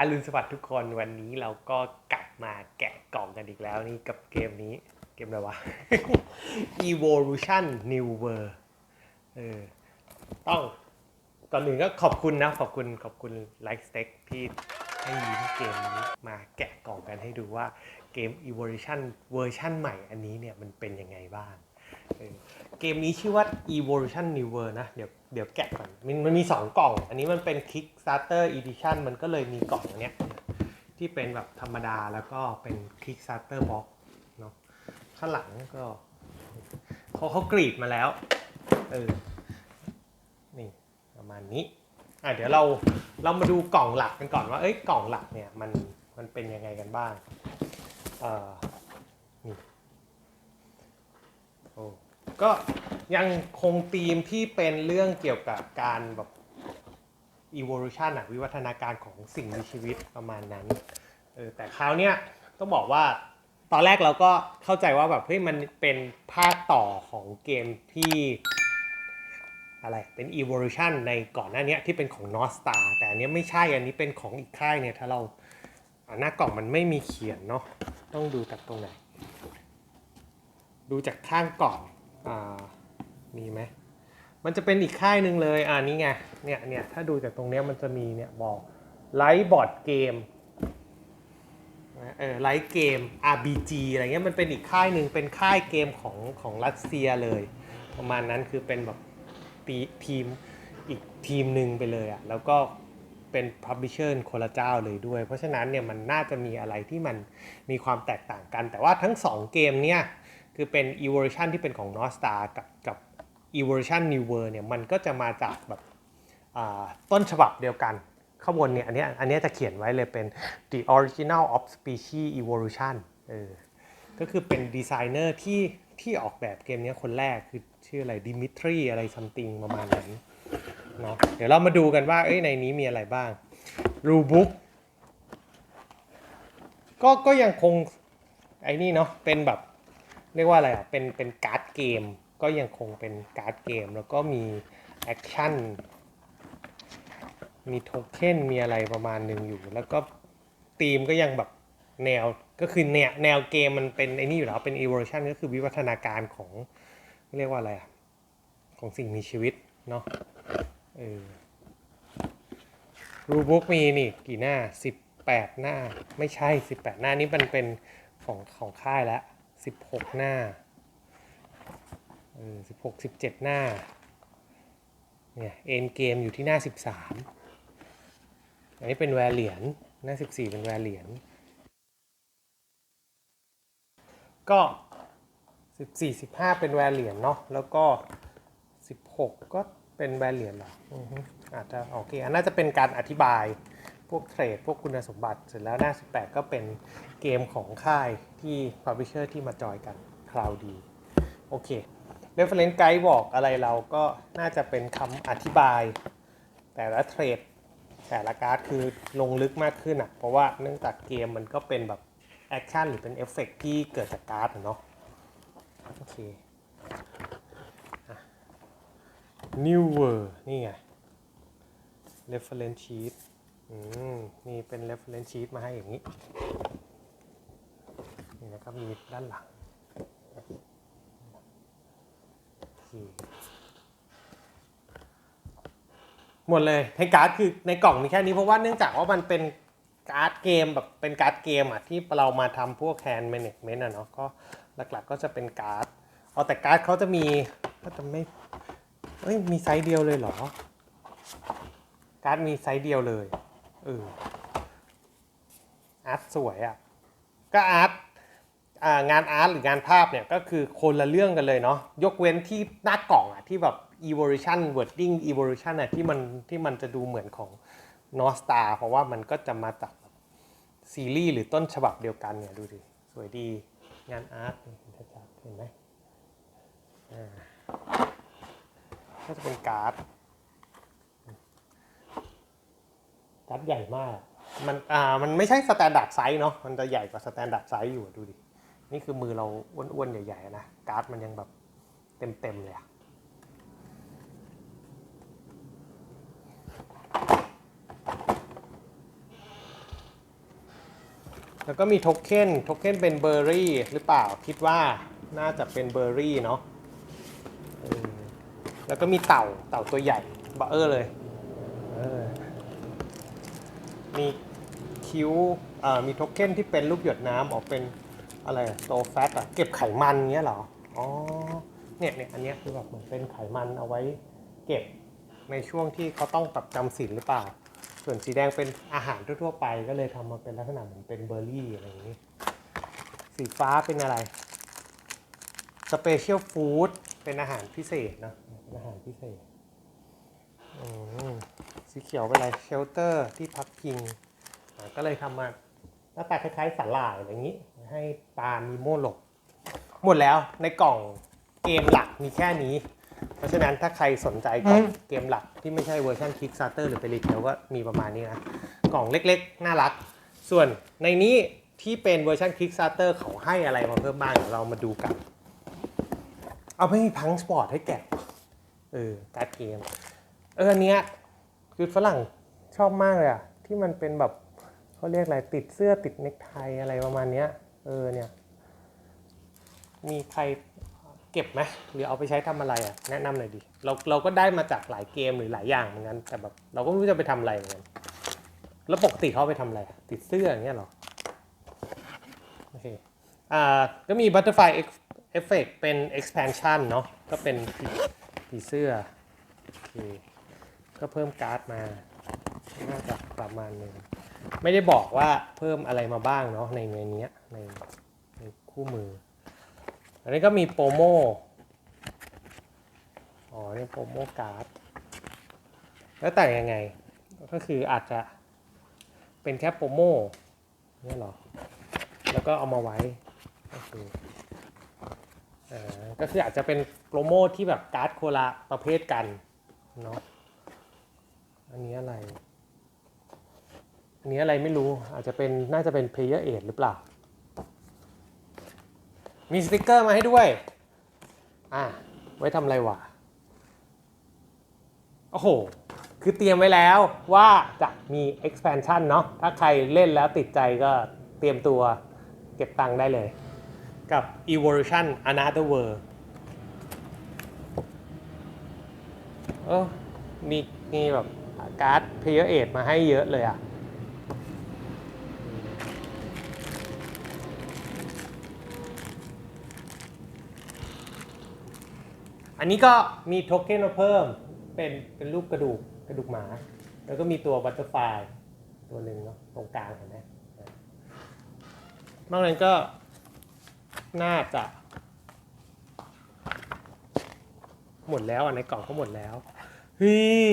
อรุณสวัสดิ์ทุกคนวันนี้เราก็กลับมาแกะกล่องกันอีกแล้วนี่กับเกมนี้เกมอะไรวะ Evolution New World เออต้องก่อนอื่นก็ขอบคุณนะ ขอบคุณขอบคุณ Like Steak ที่ให้ลิงก์เกมนี้มาแกะกล่องกันให้ดูว่าเกม Evolution เวอร์ชั่นใหม่อันนี้เนี่ยมันเป็นยังไงบ้างเออเกมนี้ชื่อว่า Evolution New World นะ เดี๋ยว เดี๋ยวแกะก่อนมันมันมี 2 กล่อง อันนี้มันเป็น Kickstarter Edition มันก็เลยมีกล่องเนี้ยที่เป็นแบบธรรมดาแล้วก็เป็น Kickstarter Box เนาะข้างหลังก็เขาเขากรีดมาแล้วเออนี่ประมาณนี้อะเดี๋ยวเราเรามาดูกล่องหลักกันก่อนว่าเอ้ยกล่องหลักเนี่ยมันมันเป็นยังไงกันบ้างเออนี่โอ้ก็ ยังคงธีมที่เป็นเรื่องเกี่ยวกับการแบบ evolution อะวิวัฒนาการของสิ่งมีชีวิตประมาณนั้นเออแต่คราวเนี้ยต้องบอกว่าตอนแรกเราก็เข้าใจว่าแบบเฮ้ยมันเป็นภาคต่อของเกมที่อะไรเป็น evolution ในก่อนหน้านี้ที่เป็นของ North Star แต่อันนี้ไม่ใช่อันนี้เป็นของอีกค่ายเนี่ยถ้าเราอ่าหน้ากล่องมันไม่มีเขียนเนาะต้องดูจากตรงไหน ดูจากข้างกล่องอ่า มีไหมมันจะเป็นอีกค่ายหนึ่งเลยอ่านี่ไงเนี่ยเนี่ยถ้าดูจากตรงเนี้ยมันจะมีเนี่ยบอกไลท์บอร์ดเกมเออไลท์เกม RBG อะไรเงี้ยมันเป็นอีกค่ายหนึ่งเป็นค่ายเกมของของรัสเซียเลย ประมาณนั้นคือเป็นแบบปีทีมอีกทีมหนึ่งไปเลยอะ่ะแล้วก็เป็น publisher คนละเจ้าเลยด้วย เพราะฉะนั้นเนี่ยมันน่าจะมีอะไรที่มันมีความแตกต่างกัน แต่ว่าทั้ง 2 เกมเนี่ยคือเป็น evolution ที่เป็นของ North Star กับกับ evolution new world เนี่ยมันก็จะมาจากแบบต้นฉบับเดียวกัน ข้างบนเนี่ยอันนี้อันนี้จะเขียนไว้เลยเป็น the original of species evolution เออก็คือเป็นดีไซเนอร์ที่ที่ออกแบบเกมนี้คนแรกคือชื่ออะไรดิมิทรีอะไรซัมติงประมาณนั้นเนาะเดี๋ยวเรามาดูกันว่าเอ้ยในนี้มีอะไรบ้างรูบุ๊กก็ก็ยังคงไอ้นี่เนาะเป็นแบบ เรียกว่าอะไรอะเป็นเป็นการ์ดเกม ก็ยังคงเป็นการ์ดเกม แล้วก็มีแอคชั่น มีโทเค็น มีอะไรประมาณหนึ่งอยู่ แล้วก็ธีมก็ยังแบบแนว ก็คือแนวแนวเกมมันเป็นไอ้นี่อยู่แล้ว เป็น evolution ก็คือวิวัฒนาการของเรียกว่าอะไรอะของสิ่งมีชีวิตเนาะเออรูบุ๊กมีนี่กี่หน้า 18 หน้า ไม่ใช่ 18 หน้านี่มันเป็นของของค่ายแล้ว16 หน้า เออ16 17หน้า เนี่ยเอ็นเกมอยู่ที่หน้า13อันนี้เป็นแวร์เหรียญหน้า14เป็นแวร์เหรียญก็14 15เป็นแวร์เหรียญเนาะแล้วก็16ก็เป็นแวร์เหรียญเหรอออฮึอาจจะโอเคอันน่าจะเป็นการอธิบายพวกเทรด พวกคุณสมบัติเสร็จแล้วหน้า 18 ก็เป็นเกมของค่ายที่ Publisher ที่มาจอยกันคราวดี โอเค Reference Guide บอกอะไรเราก็น่าจะเป็นคำอธิบาย แต่ละเทรดแต่ละการ์ดคือลงลึกมากขึ้นอะ เพราะว่าเนื่องจากเกมมันก็เป็นแบบแอคชั่นหรือเป็นเอฟเฟกต์ที่เกิดจากการ์ดเนาะโอเค New World นี่ไง Reference Sheet อืมนี่เป็น Reference Sheet มาให้อย่างนี้ นี่นะครับมีด้านหลังโอเค หมดเลยในการ์ดคือในกล่องมีแค่นี้เพราะว่าเนื่องจากว่ามันเป็นการ์ดเกมแบบเป็นการ์ดเกมอะที่เรามาทำพวกแฮนด์แมネจเมนต์อะเนาะก็หลักๆก็จะเป็นการ์ดเอาแต่การ์ดเขาจะมีก็จะไม่เอ้ยมีไซส์เดียวเลยเหรอ การ์ดมีไซส์เดียวเลยเอออาร์ตสวยอะก็อาร์ต งานอาร์ตหรืองานภาพเนี่ยก็คือคนละเรื่องกันเลยเนาะยกเว้นที่หน้ากล่องอะที่แบบ evolution wording evolution อะที่มันที่มันจะดูเหมือนของ North Star เพราะว่ามันก็จะมาจากแบบซีรีส์หรือต้นฉบับเดียวกันเนี่ยดูดิ สวยดีงานอาร์ตเห็นไหมอ่าก็จะเป็นการ์ดการ์ดใหญ่มากมันอ่ามันไม่ใช่สแตนดาร์ดไซส์เนาะมันจะใหญ่กว่าสแตนดาร์ดไซส์อยู่ดูดิ นี่คือมือเราอ้วนๆ ใหญ่ๆนะ การ์ดมันยังแบบเต็มๆเลยอะแล้วก็มีโทเค็น โทเค็นเป็นเบอร์รี่หรือเปล่า คิดว่าน่าจะเป็นเบอร์รี่เนาะแล้วก็มีเต่า เต่าตัวใหญ่บะเออร์เลย มีคิ้วมีโทเค็นที่เป็นรูปหยดน้ำออกเป็น อะไรโตแฟตอะเก็บไขมันเงี้ยเหรออ๋อเนี่ยเนี่ยอันเนี้ยคือแบบเหมือนเป็นไขมันเอาไว้เก็บในช่วงที่เขาต้องแบบจำศีลหรือเปล่า ส่วนสีแดงเป็นอาหารทั่วๆไปก็เลยทำมาเป็นลักษณะเหมือนเป็นเบอร์รี่อะไรอย่างนี้ สีฟ้าเป็นอะไรสเปเชียลฟู้ดเป็นอาหารพิเศษเนะเป็นอาหารพิเศษอืมสีเขียวเป็นอะไรเชลเตอร์ที่พักพิงก็เลยทำมาหน้าตาคล้ายๆสาหร่ายอะไรอย่างนี้ ให้ปลามีโม่หลบ หมดแล้วในกล่องเกมหลักมีแค่นี้ เพราะฉะนั้นถ้าใครสนใจกล่องเกมหลักที่ไม่ใช่เวอร์ชัน Kickstarter หรือเป็นรีเทลก็มีประมาณนี้นะ กล่องเล็กๆ น่ารัก ส่วนในนี้ที่เป็นเวอร์ชัน Kickstarter เขาให้อะไรมาเพิ่มบ้างเดี๋ยวเรามาดูกัน เอาไม่มีพังสปอร์ตให้แกะเออการ์ดเกม เอออันเนี้ยคือฝรั่งชอบมากเลยอะที่มันเป็นแบบเขาเรียกอะไรติดเสื้อติดเนคไทอะไรประมาณเนี้ย เออเนี่ย มีใครเก็บไหมหรือเอาไปใช้ทำอะไรอะ แนะนำหน่อยดิเราเราก็ได้มาจากหลายเกมหรือหลายอย่างเหมือนกัน แต่แบบเราก็ไม่รู้จะไปทำอะไรเหมือนกันแล้วปกติเขาไปทำอะไร ติดเสื้ออย่างเงี้ยหรอโอเคอ่าก็มี Butterfly Effect เป็น expansion เนาะก็เป็นผีผีเสื้อโอเคก็เพิ่มการ์ดมาน่าจะประมาณนึง ไม่ได้บอกว่าเพิ่มอะไรมาบ้างเนาะในในนี้ในในคู่มือ อันนี้ก็มีโปรโมอ๋อนี่โปรโมการ์ดแล้วแต่ยังไง ก็คืออาจจะเป็นแค่โปรโมนี่หรอ แล้วก็เอามาไว้ก็คืออ่าก็คืออาจจะเป็นโปรโมที่แบบการ์ดโคละประเภทกันเนาะอันนี้อะไร อันนี้อะไรไม่รู้อาจจะเป็นน่าจะเป็น Player Aid หรือเปล่า มีสติกเกอร์มาให้ด้วย อะ ไว้ทำอะไรวะ โอ้โห คือเตรียมไว้แล้วว่าจะมี expansion เนาะถ้าใครเล่นแล้วติดใจก็เตรียมตัวเก็บตังค์ได้เลย กับ evolution another world เออมีมีแบบการ์ด player aid มาให้เยอะเลยอะ อันนี้ก็มีโทเค็นมาเพิ่มเป็นเป็นรูปกระดูกกระดูกหมา แล้วก็มีตัวบัตเตอร์ฟลายตัวหนึ่งเนาะตรงกลางเห็นไหมนอกนั้นก็น่าจะหมดแล้วอะในกล่องก็หมดแล้วเฮ้ย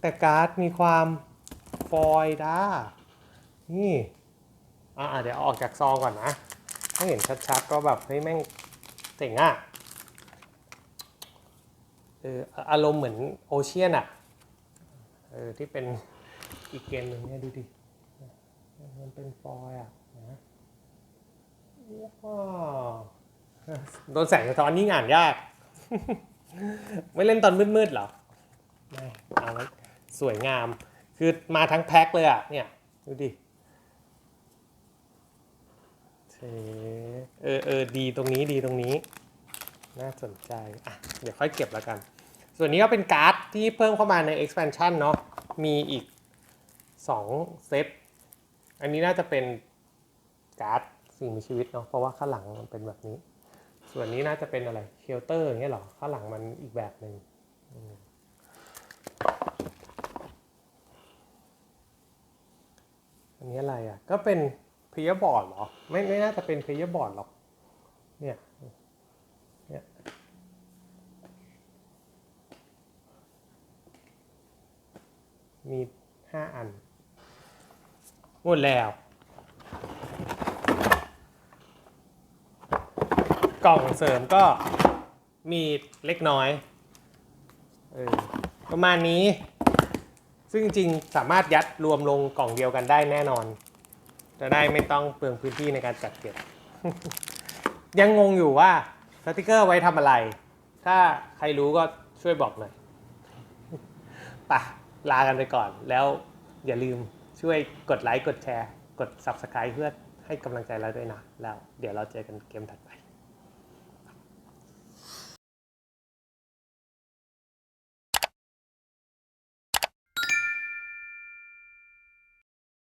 แต่การ์ดมีความฟอยด้านี่อะเดี๋ยวออกจากซองก่อนนะให้เห็นชัดๆก็แบบเฮ้ยแม่งเจ๋งอะ อออารมณ์เหมือนโอเชียนอะเออที่เป็นอีกเกมหนึ่งเนี่ยดูดิ มันเป็นฟอยอะนะว้าวโดนแสงสะท้อนนี่งานยาก ไม่เล่นตอนมืดๆหรอ ไม่เอาสวยงาม คือมาทั้งแพ็คเลยอะเนี่ย ดูดิเท่เออเออดีตรงนี้ดีตรงนี้ น่าสนใจ อะ เดี๋ยวค่อยเก็บแล้วกัน ส่วนนี้ก็เป็นการ์ดที่เพิ่มเข้ามาใน expansion เนาะ มีอีก 2 เซต อันนี้น่าจะเป็นการ์ดสิ่งมีชีวิตเนาะ เพราะว่าข้างหลังมันเป็นแบบนี้ ส่วนนี้น่าจะเป็นอะไรเชลเตอร์อย่างเงี้ยหรอ ข้างหลังมันอีกแบบหนึ่งอันนี้อะไรอะ ก็เป็นเพย์บอร์ดเหรอ ไม่ไม่น่าจะเป็นเพย์บอร์ดหรอก เนี่ย มีห้าอัน หมดแล้ว กล่องเสริมก็มีเล็กน้อยเออประมาณนี้ ซึ่งจริงๆสามารถยัดรวมลงกล่องเดียวกันได้แน่นอน จะได้ไม่ต้องเปลืองพื้นที่ในการจัดเก็บ ยังงงอยู่ว่าสติกเกอร์ไว้ทำอะไร ถ้าใครรู้ก็ช่วยบอกหน่อยไปะ ลากันไปก่อน แล้วอย่าลืมช่วยกดไลค์ กดแชร์ กด subscribe เพื่อให้กำลังใจเราด้วยนะ แล้วเดี๋ยวเราเจอกันเกมถัดไป